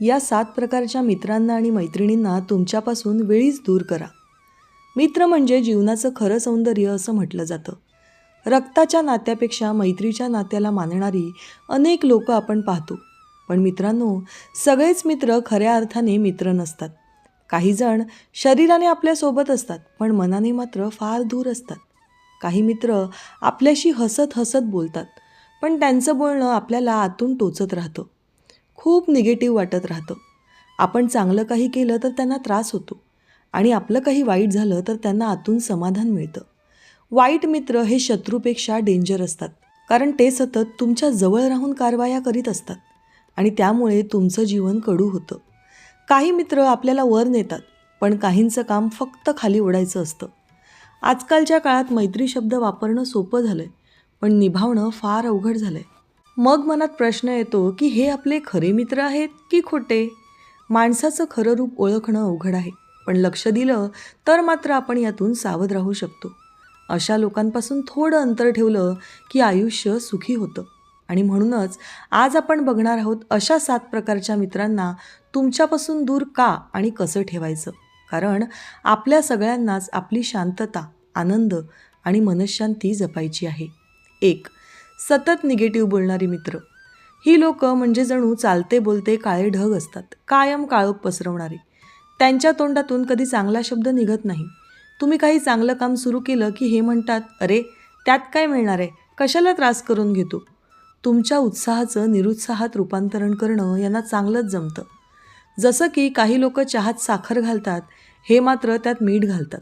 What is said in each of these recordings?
या सात प्रकारच्या मित्रांना आणि मैत्रिणींना तुमच्यापासून वेळीच दूर करा. मित्र म्हणजे जीवनाचं खरं सौंदर्य असं म्हटलं जातं. रक्ताच्या नात्यापेक्षा मैत्रीच्या नात्याला मानणारी अनेक लोक आपण पाहतो. पण मित्रांनो सगळेच मित्र खऱ्या अर्थाने मित्र नसतात. काही जण शरीराने आपल्यासोबत असतात पण मनाने मात्र फार दूर असतात. काही मित्र आपल्याशी हसत हसत बोलतात पण त्यांचं बोलणं आपल्याला आतून टोचत राहतं. खूप निगेटिव्ह वाटत राहतं. आपण चांगलं काही केलं तर त्यांना त्रास होतो. आणि आपलं काही वाईट झालं तर त्यांना आतून समाधान मिळतं. वाईट मित्र हे शत्रूपेक्षा डेंजर असतात. कारण ते सतत तुमच्या जवळ राहून कारवाया करीत असतात. आणि त्यामुळे तुमचं जीवन कडू होतं. काही मित्र आपल्याला वर नेतात पण काहींचं काम फक्त खाली ओढायचं असतं. आजकालच्या काळात मैत्री शब्द वापरणं सोपं झालं आहे पण निभावणं फार अवघड झालं आहे मग मनात प्रश्न येतो की हे आपले खरे मित्र आहेत की खोटे? माणसाचं खरं रूप ओळखणं अवघड आहे. पण लक्ष दिलं तर मात्र आपण यातून सावध राहू शकतो. अशा लोकांपासून थोडं अंतर ठेवलं की आयुष्य सुखी होतं. आणि म्हणूनच आज आपण बघणार आहोत अशा सात प्रकारच्या मित्रांना तुमच्यापासून दूर का आणि कसं ठेवायचं? कारण आपल्या सगळ्यांनाच आपली शांतता आनंद आणि मनशांती जपायची आहे. एक सतत निगेटिव्ह बोलणारी मित्र. ही लोक म्हणजे जणू चालते बोलते काळे ढग असतात. कायम काळोख पसरवणारे. त्यांच्या तोंडातून कधी चांगला शब्द निघत नाही. तुम्ही काही चांगलं काम सुरू केलं की हे म्हणतात अरे त्यात काय मिळणार आहे? कशाला त्रास करून घेतो? तुमच्या उत्साहाचं निरुत्साहात रूपांतरण करणं यांना चांगलंच जमतं. जसं की काही लोक चहात साखर घालतात हे मात्र त्यात मीठ घालतात.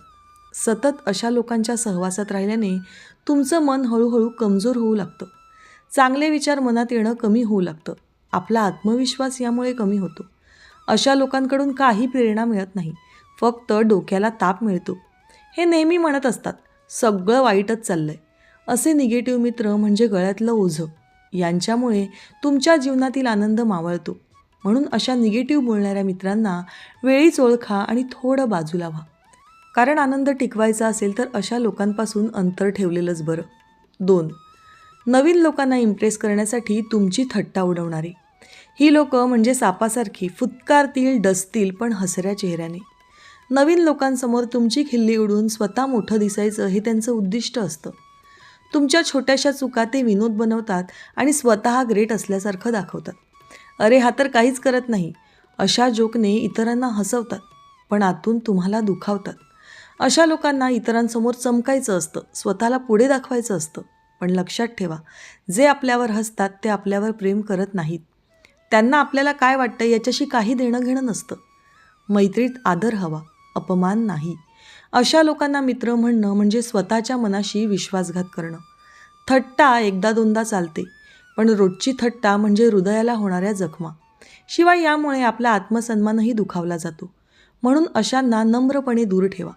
सतत अशा लोकांच्या सहवासात राहिल्याने तुमचं मन हळूहळू कमजोर होऊ लागतं. चांगले विचार मनात येणं कमी होऊ लागतं. आपला आत्मविश्वास यामुळे कमी होतो. अशा लोकांकडून काही प्रेरणा मिळत नाही. फक्त डोक्याला ताप मिळतो. हे नेहमी म्हणत असतात सगळं वाईटच चाललं आहे असे निगेटिव्ह मित्र म्हणजे गळ्यातलं ओझं. यांच्यामुळे तुमच्या जीवनातील आनंद मावळतो. म्हणून अशा निगेटिव्ह बोलणाऱ्या मित्रांना वेळीच ओळखा आणि थोडं बाजूला व्हा. कारण आनंद टिकवायचा असेल तर अशा लोकांपासून अंतर ठेवलेलंच बरं. दोन नवीन लोकांना इम्प्रेस करण्यासाठी तुमची थट्टा उडवणारी. ही लोकं म्हणजे सापासारखी फुतकारतील डसतील पण हसऱ्या चेहऱ्याने. नवीन लोकांसमोर तुमची खिल्ली उडून स्वतः मोठं दिसायचं हे त्यांचं उद्दिष्ट असतं. तुमच्या छोट्याशा चुका ते विनोद बनवतात आणि स्वतः ग्रेट असल्यासारखं दाखवतात. अरे हा तर काहीच करत नाही. अशा जोकने इतरांना हसवतात पण आतून तुम्हाला दुखावतात. अशा लोकांना इतरांसमोर चमकायचं असतं स्वतःला पुढे दाखवायचं असतं. पण लक्षात ठेवा जे आपल्यावर हसतात ते आपल्यावर प्रेम करत नाहीत. त्यांना आपल्याला काय वाटतं याच्याशी काही देणं घेणं नसतं. मैत्रीत आदर हवा अपमान नाही. अशा लोकांना मित्र म्हणणं म्हणजे स्वतःच्या मनाशी विश्वासघात करणं. थट्टा एकदा दोनदा चालते पण रोजची थट्टा म्हणजे हृदयाला होणाऱ्या जखमा. शिवाय यामुळे आपला आत्मसन्मानही दुखावला जातो. म्हणून अशांना नम्रपणे दूर ठेवा.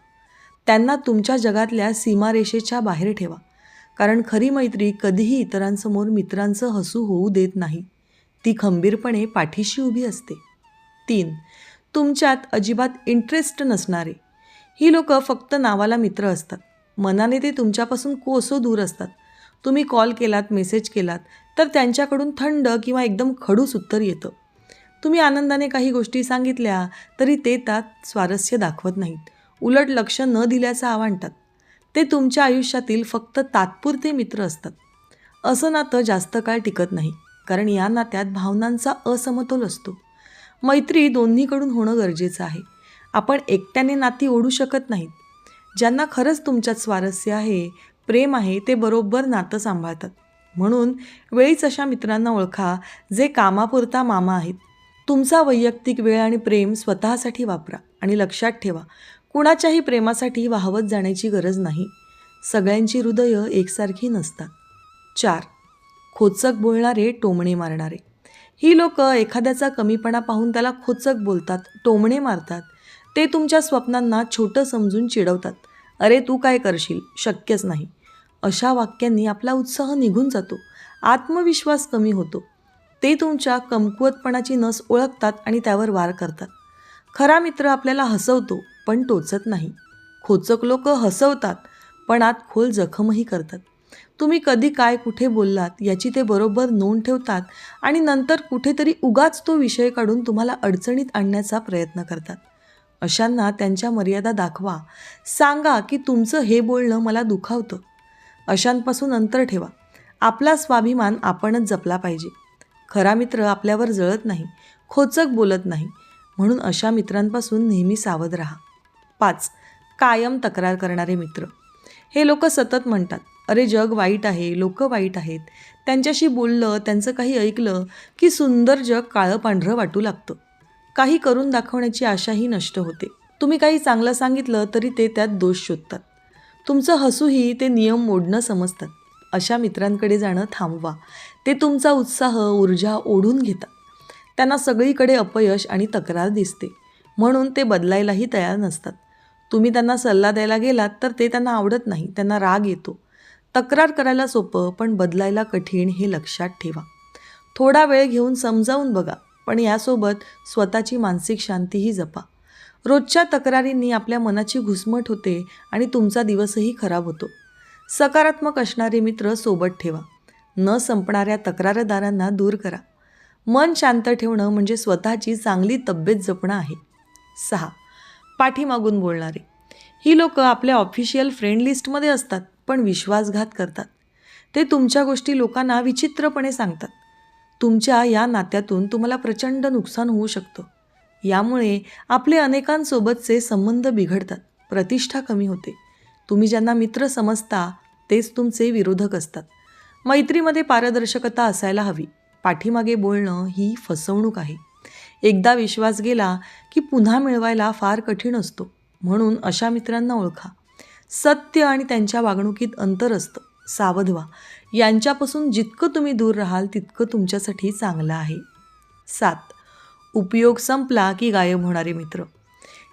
त्यांना तुमच्या जगातल्या सीमारेषेच्या बाहेर ठेवा. कारण खरी मैत्री कधीही इतरांसमोर मित्रांचं हसू होऊ देत नाही. ती खंबीरपणे पाठीशी उभी असते. तीन तुमच्यात अजिबात इंटरेस्ट नसणारे. ही लोक फक्त नावाला मित्र असतात. मनाने ते तुमच्यापासून कोसो दूर असतात. तुम्ही कॉल केलात मेसेज केलात तर त्यांच्याकडून थंड किंवा एकदम खडूस उत्तर येतं. तुम्ही आनंदाने काही गोष्टी सांगितल्या तरी ते त्यात स्वारस्य दाखवत नाहीत. उलट लक्ष न दिल्याचं आवाणतात ते तुमच्या आयुष्यातील फक्त तात्पुरते मित्र असतात. असं नातं जास्त काळ टिकत नाही कारण या नात्यात भावनांचा असमतोल असतो. मैत्री दोन्हीकडून होणं गरजेचं आहे. आपण एकट्याने नाती ओढू शकत नाहीत. ज्यांना खरंच तुमच्यात स्वारस्य आहे प्रेम आहे ते बरोबर नातं सांभाळतात. म्हणून वेळीच अशा मित्रांना ओळखा जे कामापुरता मामा आहेत. तुमचा वैयक्तिक वेळ आणि प्रेम स्वतःसाठी वापरा आणि लक्षात ठेवा. कुणाच्याही प्रेमासाठी वाहवत जाण्याची गरज नाही. सगळ्यांची हृदयं एकसारखी नसतात. चार खोचक बोलणारे टोमणे मारणारे. ही लोक एखाद्याचा कमीपणा पाहून त्याला खोचक बोलतात टोमणे मारतात. ते तुमच्या स्वप्नांना छोटं समजून चिडवतात. अरे तू काय करशील? शक्यच नाही. अशा वाक्यांनी आपला उत्साह निघून जातो. आत्मविश्वास कमी होतो. ते तुमच्या कमकुवतपणाची नस ओळखतात आणि त्यावर वार करतात. खरा मित्र आपल्याला हसवतो पण टोचत नाही. खोचक लोक हसवतात पण आत खोल जखमही करतात. तुम्ही कधी काय कुठे बोललात याची ते बरोबर नोंद ठेवतात आणि नंतर कुठेतरी उगाच तो विषय काढून तुम्हाला अडचणीत आणण्याचा प्रयत्न करतात. अशांना त्यांच्या मर्यादा दाखवा. सांगा की तुमचं हे बोलणं मला दुखावतं. अशांपासून अंतर ठेवा. आपला स्वाभिमान आपणच जपला पाहिजे. खरा मित्र आपल्यावर जळत नाही खोचक बोलत नाही म्हणून अशा मित्रांपासून नेहमी सावध राहा. पाच कायम तक्रार करणारे मित्र. हे लोक सतत म्हणतात अरे जग वाईट आहे लोक वाईट आहेत. त्यांच्याशी बोललं त्यांचं काही ऐकलं की सुंदर जग काळं पांढरं वाटू लागतं. काही करून दाखवण्याची आशाही नष्ट होते. तुम्ही काही चांगलं सांगितलं तरी ते त्यात दोष शोधतात. तुमचं हसूही ते नियम मोडणं समजतात. अशा मित्रांकडे जाणं थांबवा. ते तुमचा उत्साह ऊर्जा ओढून घेतात. त्यांना सगळीकडे अपयश आणि तक्रार दिसते. म्हणून ते बदलायलाही तयार नसतात. तुम्ही त्यांना सल्ला द्यायला गेलात तर ते त्यांना आवडत नाही त्यांना राग येतो. तक्रार करायला सोपं पण बदलायला कठीण हे लक्षात ठेवा. थोडा वेळ घेऊन समजावून बघा पण यासोबत स्वतःची मानसिक शांतीही जपा. रोजच्या तक्रारींनी आपल्या मनाची घुसमट होते आणि तुमचा दिवसही खराब होतो. सकारात्मक असणारे मित्र सोबत ठेवा. न संपणाऱ्या तक्रारदारांना दूर करा. मन शांत ठेवणं म्हणजे स्वतःची चांगली तब्येत जपणं आहे. सहा पाठीमागून बोलणारे. ही लोक आपल्या ऑफिशियल फ्रेंड लिस्टमध्ये असतात पण विश्वासघात करतात. ते तुमच्या गोष्टी लोकांना विचित्रपणे सांगतात. तुमच्या या नात्यातून तुम्हाला प्रचंड नुकसान होऊ शकतं. यामुळे आपले अनेकांसोबतचे संबंध बिघडतात प्रतिष्ठा कमी होते. तुम्ही ज्यांना मित्र समजता तेच तुमचे विरोधक असतात. मैत्रीमध्ये पारदर्शकता असायला हवी. पाठीमागे बोलणं ही फसवणूक आहे. एकदा विश्वास गेला की पुन्हा मिळवायला फार कठीण असतो. म्हणून अशा मित्रांना ओळखा. सत्य आणि त्यांच्या वागणुकीत अंतर असतं. सावध व्हा यांच्यापासून जितकं तुम्ही दूर राहाल तितकं तुमच्यासाठी चांगलं आहे. सात. उपयोग संपला की गायब होणारे मित्र.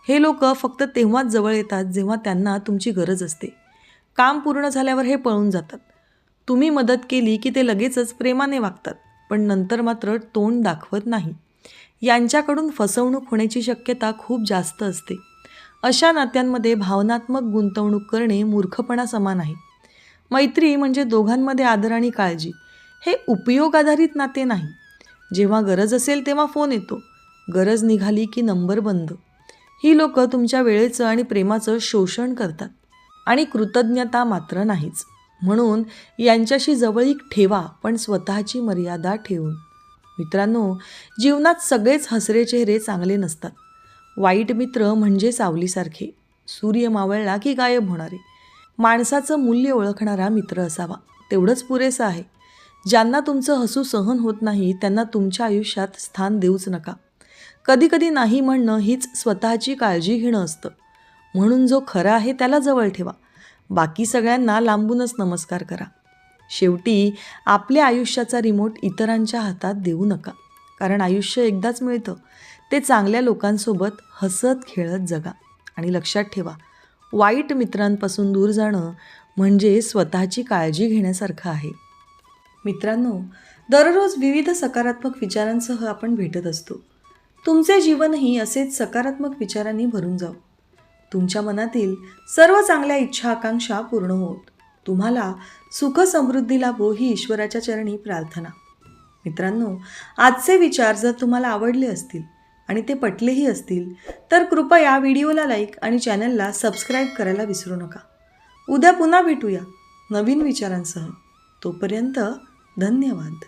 हे लोक फक्त तेव्हाच जवळ येतात जेव्हा त्यांना तुमची गरज असते. काम पूर्ण झाल्यावर हे पळून जातात. तुम्ही मदत केली की ते लगेचच प्रेमाने वागतात पण नंतर मात्र तोंड दाखवत नाही. यांच्याकडून फसवणूक होण्याची शक्यता खूप जास्त असते. अशा नात्यांमध्ये भावनात्मक गुंतवणूक करणे मूर्खपणा समान आहे. मैत्री म्हणजे दोघांमध्ये आदर आणि काळजी. हे उपयोग आधारित नाते नाही. जेव्हा गरज असेल तेव्हा फोन येतो. गरज निघाली की नंबर बंद. ही लोक तुमच्या वेळेचं आणि प्रेमाचं शोषण करतात. आणि कृतज्ञता मात्र नाहीच. म्हणून यांच्याशी जवळीक ठेवा पण स्वतःची मर्यादा ठेवून. मित्रांनो जीवनात सगळेच हसरे चेहरे चांगले नसतात. वाईट मित्र म्हणजे सावलीसारखे. सूर्य मावळला की गायब होणारे. माणसाचं मूल्य ओळखणारा मित्र असावा. तेवढंच पुरेसं आहे. ज्यांना तुमचं हसू सहन होत नाही त्यांना तुमच्या आयुष्यात स्थान देऊच नका. कधीकधी नाही म्हणणं हीच स्वतःची काळजी घेणं असतं. म्हणून जो खरा आहे त्याला जवळ ठेवा. बाकी सगळ्यांना लांबूनच नमस्कार करा. शेवटी आपल्या आयुष्याचा रिमोट इतरांच्या हातात देऊ नका. कारण आयुष्य एकदाच मिळतं. ते चांगल्या लोकांसोबत हसत खेळत जगा. आणि लक्षात ठेवा वाईट मित्रांपासून दूर जाणं म्हणजे स्वतःची काळजी घेण्यासारखं आहे. मित्रांनो दररोज विविध सकारात्मक विचारांसह आपण भेटत असतो. तुमचे जीवनही असेच सकारात्मक विचारांनी भरून जाऊ तुमच्या मनातील सर्व चांगल्या इच्छा आकांक्षा पूर्ण होत. तुम्हाला सुख समृद्धी लाभो ही ईश्वराच्या चरणी प्रार्थना. मित्रांनो आजचे विचार जर तुम्हाला आवडले असतील आणि ते पटलेही असतील तर कृपया व्हिडिओला लाईक आणि चॅनलला सबस्क्राईब करायला विसरू नका. उद्या पुन्हा भेटूया नवीन विचारांसह. तोपर्यंत धन्यवाद.